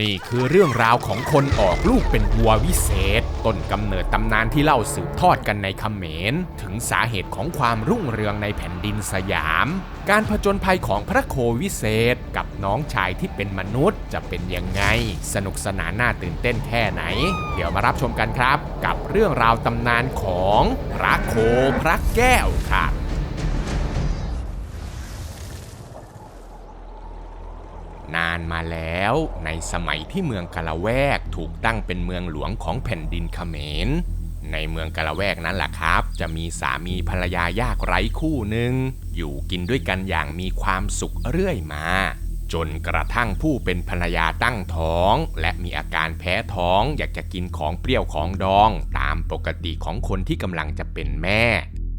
นี่คือเรื่องราวของคนออกลูกเป็นวัววิเศษ ต้นกำเนิดตำนานที่เล่าสืบทอดกันในเขมร ถึงสาเหตุของความรุ่งเรืองในแผ่นดินสยาม การผจญภัยของพระโควิเศษ กับน้องชายที่เป็นมนุษย์จะเป็นยังไง สนุกสนานน่าตื่นเต้นแค่ไหน เดี๋ยวมารับชมกันครับ กับเรื่องราวตำนานของพระโคพระแก้วครับ แล้วในสมัยที่เมืองกาละแวกถูกตั้งเป็นเมืองหลวงของแผ่นดินเขมร ในเมืองกาละแวกนั้นแหละครับ จะมีสามีภรรยายากไร้คู่หนึ่งอยู่กินด้วยกันอย่างมีความสุขเรื่อยมา จนกระทั่งผู้เป็นภรรยาตั้งท้อง และมีอาการแพ้ท้องอยากจะกินของเปรี้ยวของดอง ตามปกติของคนที่กำลังจะเป็นแม่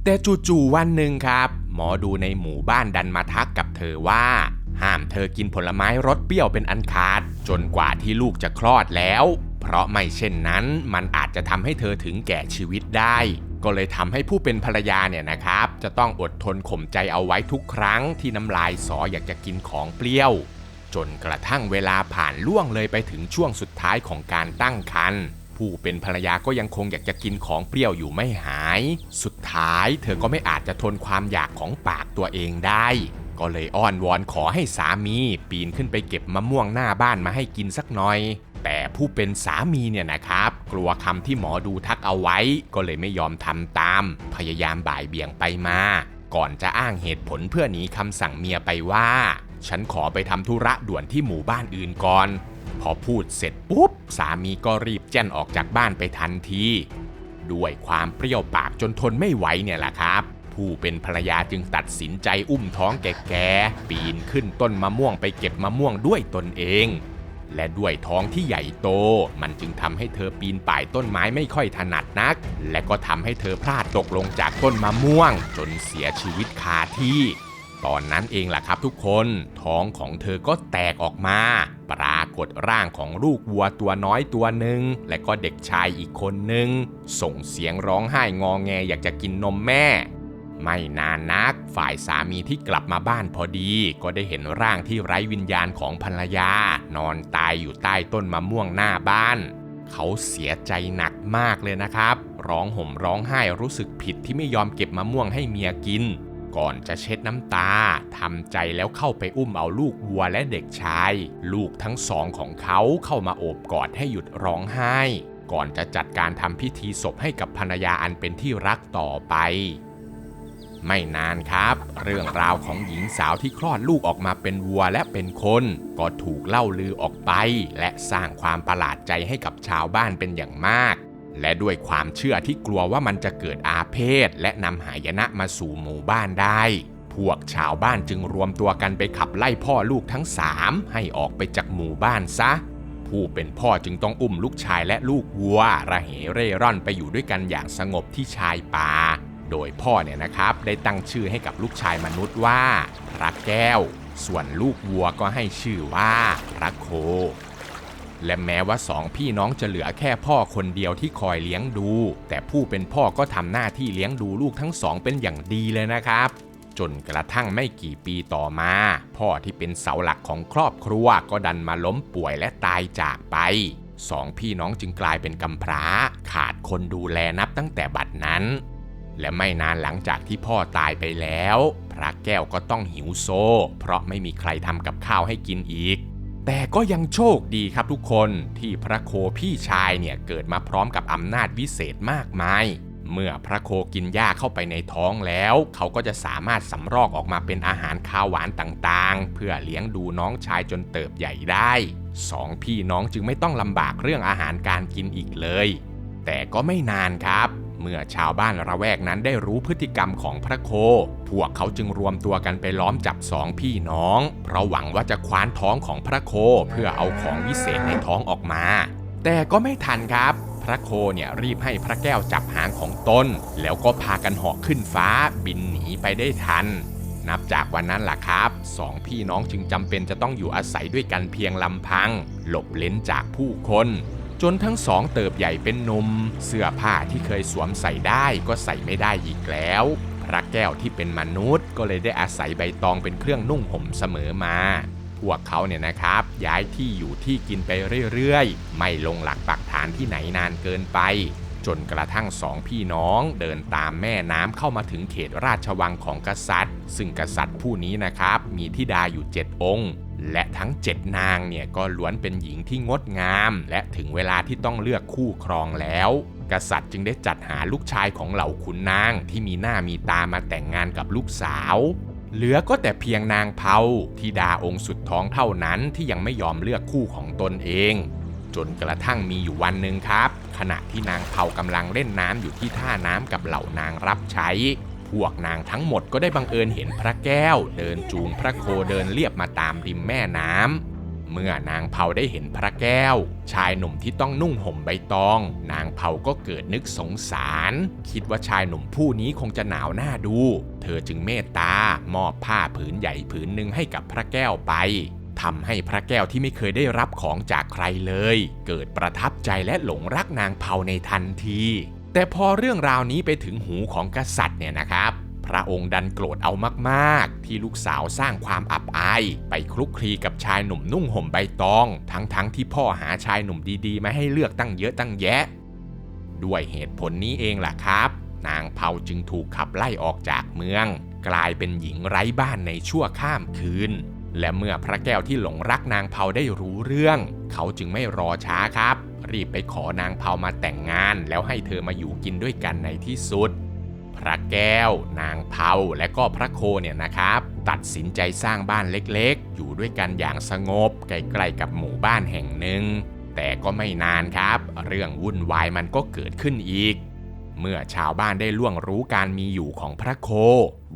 แต่จู่ๆวันหนึ่งครับ หมอดูในหมู่บ้านดันมาทักกับเธอว่า ห้ามเธอกินผลไม้รสเปรี้ยวเป็นอันขาด จนกว่าที่ลูกจะคลอดแล้ว เพราะไม่เช่นนั้นมันอาจจะทำให้เธอถึงแก่ชีวิตได้ ก็เลยทำให้ผู้เป็นภรรยาเนี่ยนะครับ จะต้องอดทนข่มใจเอาไว้ทุกครั้งที่น้ำลายสออยากจะกินของเปรี้ยว จนกระทั่งเวลาผ่านล่วงเลยไปถึงช่วงสุดท้ายของการตั้งครรภ์ผู้เป็นภรรยาก็ยังคงอยากจะกินของเปรี้ยวอยู่ไม่หาย สุดท้ายเธอก็ไม่อาจจะทนความอยากของปากตัวเองได้ ก็เลยอ้อนวอนขอให้สามีปีนขึ้นไปเก็บมะม่วงหน้าบ้านมาให้กินสักหน่อย แต่ผู้เป็นสามีเนี่ยนะครับ กลัวคำที่หมอดูทักเอาไว้ ก็เลยไม่ยอมทำตาม พยายามบ่ายเบี่ยงไปมา ก่อนจะอ้างเหตุผลเพื่อหนีคำสั่งเมียไปว่า ฉันขอไปทำธุระด่วนที่หมู่บ้านอื่นก่อน พอพูดเสร็จปุ๊บ สามีก็รีบแจ้นออกจากบ้านไปทันทีด้วยความเปรี้ยวปากจนทนไม่ไหวเนี่ยแหละครับ ผู้เป็นภรรยาจึงตัดสินใจอุ้มท้องแก่ๆปีนขึ้นต้นมะม่วงไปเก็บมะม่วงด้วยตนเอง และด้วยท้องที่ใหญ่โต มันจึงทำให้เธอปีนป่ายต้นไม้ไม่ค่อยถนัดนัก และก็ทำให้เธอพลาดตกลงจากต้นมะม่วง จนเสียชีวิตคาที่ ตอนนั้นเองล่ะครับทุกคนท้องของเธอก็แตกออกมา ปรากฏร่างของลูกวัวตัวน้อยตัวหนึ่งและก็เด็กชายอีกคนหนึ่งส่งเสียงร้องไห้งอแงอยากจะกินนมแม่ ไม่นานนัก ฝ่ายสามีที่กลับมาบ้านพอดี ก็ได้เห็นร่างที่ไร้วิญญาณของภรรยา นอนตายอยู่ใต้ต้นมะม่วงหน้าบ้าน เขาเสียใจหนักมากเลยนะครับ ร้องห่มร้องไห้รู้สึกผิดที่ไม่ยอมเก็บมะม่วงให้เมียกิน ก่อนจะเช็ดน้ำตาทำใจแล้วเข้าไปอุ้มเอาลูกวัวและเด็กชาย ลูกทั้งสองของเขาเข้ามาโอบกอดให้หยุดร้องไห้ ก่อนจะจัดการทำพิธีศพให้กับภรรยาอันเป็นที่รักต่อไป ไม่นานครับ เรื่องราวของหญิงสาวที่คลอดลูกออกมาเป็นวัวและเป็นคน ก็ถูกเล่าลือออกไป และสร้างความประหลาดใจให้กับชาวบ้านเป็นอย่างมาก และด้วยความเชื่อที่กลัวว่ามันจะเกิดอาเพศ และนำหายนะมาสู่หมู่บ้านได้ พวกชาวบ้านจึงรวมตัวกันไปขับไล่พ่อลูกทั้งสามให้ออกไปจากหมู่บ้านซะผู้เป็นพ่อจึงต้องอุ้มลูกชายและลูกวัว ระเหเร่ร่อนไปอยู่ด้วยกันอย่างสงบที่ชายป่า โดยพ่อเนี่ยนะครับได้ตั้งชื่อให้กับลูกชายมนุษย์ว่า พระแก้ว ส่วนลูกวัวก็ให้ชื่อว่าพระโค และแม้ว่าสองพี่น้องจะเหลือแค่พ่อคนเดียวที่คอยเลี้ยงดู แต่ผู้เป็นพ่อก็ทำหน้าที่เลี้ยงดูลูกทั้งสองเป็นอย่างดีเลยนะครับจนกระทั่งไม่กี่ปีต่อมา พ่อที่เป็นเสาหลักของครอบครัวก็ดันมาล้มป่วยและตายจากไปสองพี่น้องจึงกลายเป็นกำพร้า ขาดคนดูแลนับตั้งแต่บัดนั้น และไม่นานหลังจากที่พ่อตายไปแล้ว พระแก้วก็ต้องหิวโซ เพราะไม่มีใครทำกับข้าวให้กินอีก แต่ก็ยังโชคดีครับทุกคนที่พระโคพี่ชายเนี่ยเกิดมาพร้อมกับอำนาจวิเศษมากมาย เมื่อพระโคกินหญ้าเข้าไปในท้องแล้ว เขาก็จะสามารถสำรอกออกมาเป็นอาหารข้าวหวานต่างๆ เพื่อเลี้ยงดูน้องชายจนเติบใหญ่ได้สองพี่น้องจึงไม่ต้องลำบากเรื่องอาหารการกินอีกเลย แต่ก็ไม่นานครับ เมื่อชาวบ้านระแวกนั้นได้รู้พฤติกรรมของพระโค พวกเขาจึงรวมตัวกันไปล้อมจับสองพี่น้อง เพราะหวังว่าจะคว้านท้องของพระโคเพื่อเอาของวิเศษในท้องออกมา แต่ก็ไม่ทันครับ พระโคเนี่ยรีบให้พระแก้วจับหางของตนแล้วก็พากันเหาะขึ้นฟ้าบินหนีไปได้ทัน นับจากวันนั้นล่ะครับสองพี่น้องจึงจำเป็นจะต้องอยู่อาศัยด้วยกันเพียงลำพัง หลบเล้นจากผู้คน จนทั้งสองเติบใหญ่เป็นนม เสื้อผ้าที่เคยสวมใส่ได้ก็ใส่ไม่ได้อีกแล้ว พระแก้วที่เป็นมนุษย์ ก็เลยได้อาศัยใบตองเป็นเครื่องนุ่งห่มเสมอมา พวกเขาเนี่ยนะครับ ย้ายที่อยู่ที่กินไปเรื่อยๆ ไม่ลงหลักปักฐานที่ไหนนานเกินไป จนกระทั่งสองพี่น้องเดินตามแม่น้ำเข้ามาถึงเขตราชวังของกษัตริย์ ซึ่งกษัตริย์ผู้นี้นะครับ มีธิดาอยู่เจ็ดองค์ และทั้งเจ็ดนางเนี่ยก็ล้วนเป็นหญิงที่งดงาม และถึงเวลาที่ต้องเลือกคู่ครองแล้ว กษัตริย์จึงได้จัดหาลูกชายของเหล่าขุนนางที่มีหน้ามีตามาแต่งงานกับลูกสาวเหลือก็แต่เพียงนางเผาธิดาองค์สุดท้องเท่านั้นที่ยังไม่ยอมเลือกคู่ของตนเอง จนกระทั่งมีอยู่วันหนึ่งครับ ขณะที่นางเผากำลังเล่นน้ำอยู่ที่ท่าน้ำกับเหล่านางรับใช้ พวกนางทั้งหมดก็ได้บังเอิญเห็นพระแก้ว เดินจูงพระโคเดินเลียบมาตามริมแม่น้ำเมื่อนางเผาได้เห็นพระแก้ว ชายหนุ่มที่ต้องนุ่งห่มใบตอง นางเผาก็เกิดนึกสงสาร คิดว่าชายหนุ่มผู้นี้คงจะหนาวหน้าดู เธอจึงเมตตามอบผ้าผืนใหญ่ผืนหนึ่งให้กับพระแก้วไปทำให้พระแก้วที่ไม่เคยได้รับของจากใครเลย เกิดประทับใจและหลงรักนางเผาในทันที แต่พอเรื่องราวนี้ไปถึงหูของกษัตริย์เนี่ยนะครับ พระองค์ดันโกรธเอามากๆ ที่ลูกสาวสร้างความอับอาย ไปคลุกคลีกับชายหนุ่มนุ่งห่มใบตอง ทั้งๆทที่พ่อหาชายหนุ่มดีๆ มาให้เลือกตั้งเยอะตั้งแยะ ด้วยเหตุผลนี้เองล่ะครับ นางเผาจึงถูกขับไล่ออกจากเมือง กลายเป็นหญิงไร้บ้านในชั่วข้ามคืนและเมื่อพระแก้วที่หลงรักนางเผาได้รู้เรื่อง เขาจึงไม่รอช้าครับ รีบไปขอนางเผามาแต่งงาน แล้วให้เธอมาอยู่กินด้วยกันในที่สุด พระแก้ว นางเผาและก็พระโคเนี่ยนะครับ ตัดสินใจสร้างบ้านเล็กๆ อยู่ด้วยกันอย่างสงบใกล้ๆกับหมู่บ้านแห่งหนึ่ง แต่ก็ไม่นานครับ เรื่องวุ่นวายมันก็เกิดขึ้นอีกเมื่อชาวบ้านได้ล่วงรู้การมีอยู่ของพระโค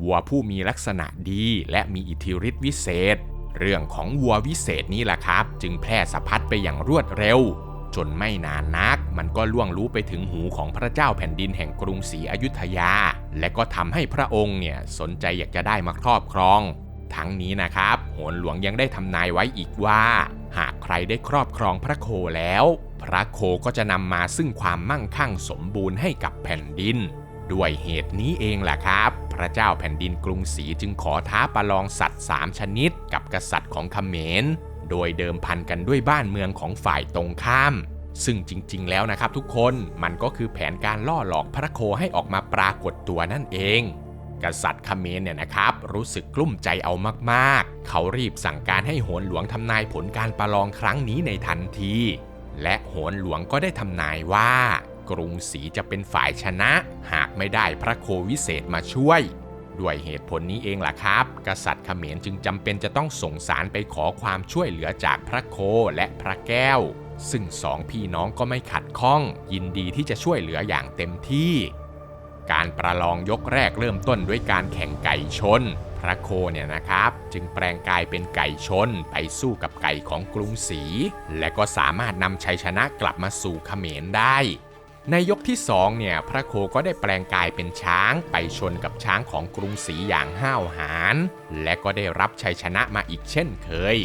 วัวผู้มีลักษณะดีและมีอิทธิฤทธิวิเศษ เรื่องของวัววิเศษนี้แหละครับ จึงแพร่สะพัดไปอย่างรวดเร็ว จนไม่นานนัก มันก็ล่วงรู้ไปถึงหูของพระเจ้าแผ่นดินแห่งกรุงศรีอยุธยา และก็ทำให้พระองค์เนี่ยสนใจอยากจะได้มาครอบครอง ทั้งนี้นะครับ โหนหลวงยังได้ทำนายไว้อีกว่า หากใครได้ครอบครองพระโคแล้ว พระโคก็จะนำมาซึ่งความมั่งคั่งสมบูรณ์ให้กับแผ่นดิน ด้วยเหตุนี้เองแหละครับ พระเจ้าแผ่นดินกรุงศรีจึงขอท้าประลองสัตว์สามชนิด กับกษัตริย์ของเขมร โดยเดิมพันกันด้วยบ้านเมืองของฝ่ายตรงข้าม ซึ่งจริงๆ แล้วนะครับทุกคนมันก็คือแผนการล่อหลอกพระโคให้ออกมาปรากฏตัวนั่นเอง กษัตริย์เมรเนี่ยนะครับ รู้สึกกลุ้มใจเอามากๆ เขารีบสั่งการให้โหนหลวงทำนายผลการประลองครั้งนี้ในทันที และโหนหลวงก็ได้ทำนายว่ากรุงศรีจะเป็นฝ่ายชนะ หากไม่ได้พระโควิเศษมาช่วย ด้วยเหตุผลนี้เองล่ะครับ กษัตริย์เขมรจึงจำเป็นจะต้องส่งสารไปขอความช่วยเหลือจากพระโคและพระแก้ว ซึ่งสองพี่น้องก็ไม่ขัดข้อง ยินดีที่จะช่วยเหลืออย่างเต็มที่ การประลองยกแรกเริ่มต้นด้วยการแข่งไก่ชน พระโคเนี่ยนะครับ จึงแปลงกายเป็นไก่ชนไปสู้กับไก่ของกรุงศรีและก็สามารถนำชัยชนะกลับมาสู่เขมรได้ ในยกที่สองเนี่ยพระโคก็ได้แปลงกายเป็นช้างไปชนกับช้างของกรุงศรีอย่างห้าวหาญและก็ได้รับชัยชนะมาอีกเช่นเคย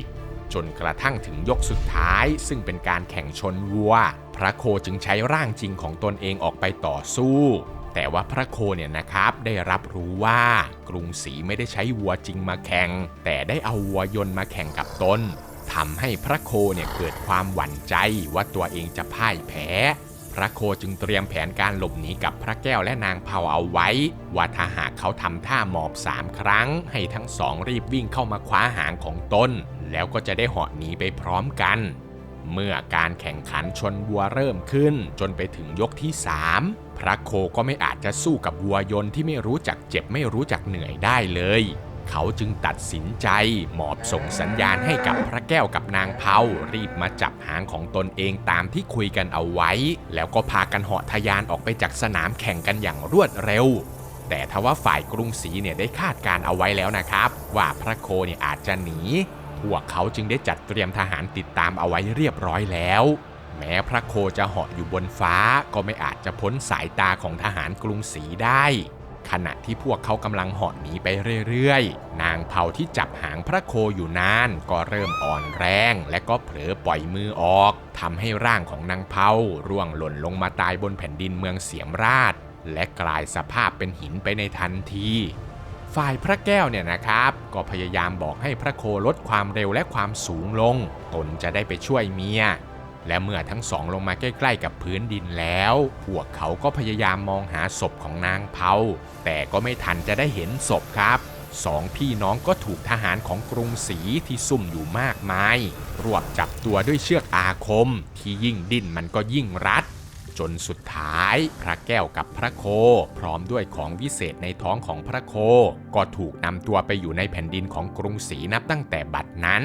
จนกระทั่งถึงยกสุดท้าย ซึ่งเป็นการแข่งชนวัว พระโคจึงใช้ร่างจริงของตนเองออกไปต่อสู้ แต่ว่าพระโคเนี่ยนะครับได้รับรู้ว่ากรุงศรีไม่ได้ใช้วัวจริงมาแข่ง แต่ได้เอาวัวยนต์มาแข่งกับตนทำให้พระโคเนี่ยเกิดความหวั่นใจว่าตัวเองจะพ่ายแพ้ พระโคจึงเตรียมแผนการหลบหนีกับพระแก้วและนางเผาเอาไว้ ว่าถ้าหากเขาทำท่าหมอบสามครั้ง ให้ทั้งสองรีบวิ่งเข้ามาคว้าหางของตนแล้วก็จะได้เหาะหนีไปพร้อมกัน เมื่อการแข่งขันชนวัวเริ่มขึ้น จนไปถึงยกที่3พระโคก็ไม่อาจจะสู้กับวัวยนที่ไม่รู้จักเจ็บไม่รู้จักเหนื่อยได้เลย เขาจึงตัดสินใจหมอบส่งสัญญาณให้กับพระแก้วกับนางเผารีบมาจับหางของตนเองตามที่คุยกันเอาไว้ แล้วก็พากันเหาะทะยานออกไปจากสนามแข่งกันอย่างรวดเร็ว แต่ทว่าฝ่ายกรุงศรีเนี่ยได้คาดการเอาไว้แล้วนะครับ ว่าพระโคเนี่ยอาจจะหนีพวกเขาจึงได้จัดเตรียมทหารติดตามเอาไว้เรียบร้อยแล้ว แม้พระโคจะเหาะอยู่บนฟ้าก็ไม่อาจจะพ้นสายตาของทหารกรุงศรีได้ ขณะที่พวกเขากำลังเหาะหนีไปเรื่อยๆ นางเผาที่จับหางพระโคอยู่นานก็เริ่มอ่อนแรงและก็เผลอปล่อยมือออกทำให้ร่างของนางเผาร่วงหล่นลงมาตายบนแผ่นดินเมืองเสียมราช และกลายสภาพเป็นหินไปในทันทีฝฝ่ายพระแก้วเนี่ยนะครับ ก็พยายามบอกให้พระโคลดความเร็วและความสูงลง ตนจะได้ไปช่วยเมีย และเมื่อทั้งสองลงมาใกล้ๆกับพื้นดินแล้ว พวกเขาก็พยายามมองหาศพของนางเผาแต่ก็ไม่ทันจะได้เห็นศพครับสองพี่น้องก็ถูกทหารของกรุงศรีที่ซุ่มอยู่มากมาย รวบจับตัวด้วยเชือกอาคม ที่ยิ่งดิ้นมันก็ยิ่งรัด จนสุดท้าย พระแก้วกับพระโค พร้อมด้วยของวิเศษในท้องของพระโค ก็ถูกนำตัวไปอยู่ในแผ่นดินของกรุงศรีนับตั้งแต่บัดนั้น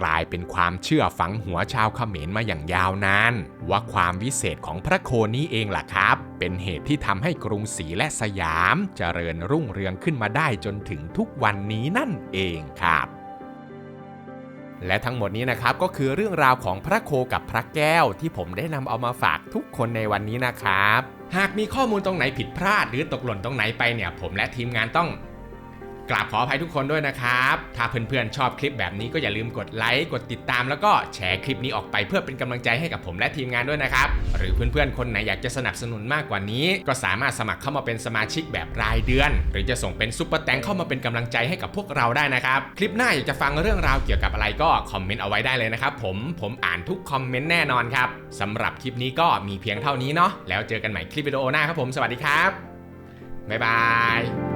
กลายเป็นความเชื่อฝังหัวชาวเขมรมาอย่างยาวนาน ว่าความวิเศษของพระโคนี้เองล่ะครับ เป็นเหตุที่ทำให้กรุงศรีและสยามเจริญรุ่งเรืองขึ้นมาได้จนถึงทุกวันนี้นั่นเองครับและทั้งหมดนี้นะครับก็คือเรื่องราวของพระโคกับพระแก้วที่ผมได้นำเอามาฝากทุกคนในวันนี้นะครับ หากมีข้อมูลตรงไหนผิดพลาดหรือตกหล่นตรงไหนไปเนี่ย ผมและทีมงานต้อง กราบขออภัยทุกคนด้วยนะครับ ถ้าเพื่อนๆชอบคลิปแบบนี้ก็อย่าลืมกดไลค์กดติดตาม แล้วก็แชร์คลิปนี้ออกไปเพื่อเป็นกำลังใจให้กับผมและทีมงานด้วยนะครับ หรือเพื่อนๆคนไหนอยากจะสนับสนุนมากกว่านี้ ก็สามารถสมัครเข้ามาเป็นสมาชิกแบบรายเดือน หรือจะส่งเป็นซุปเปอร์แตงเข้ามาเป็นกำลังใจให้กับพวกเราได้นะครับคลิปหน้าอยากจะฟังเรื่องราวเกี่ยวกับอะไรก็คอมเมนต์เอาไว้ได้เลยนะครับผมผมอ่านทุกคอมเมนต์แน่นอนครับสำหรับคลิปนี้ก็มีเพียงเท่านี้เนาะแล้วเจอกันใหม่คลิปวิดีโอหน้าครับผมสวัสดีครับบ๊ายบาย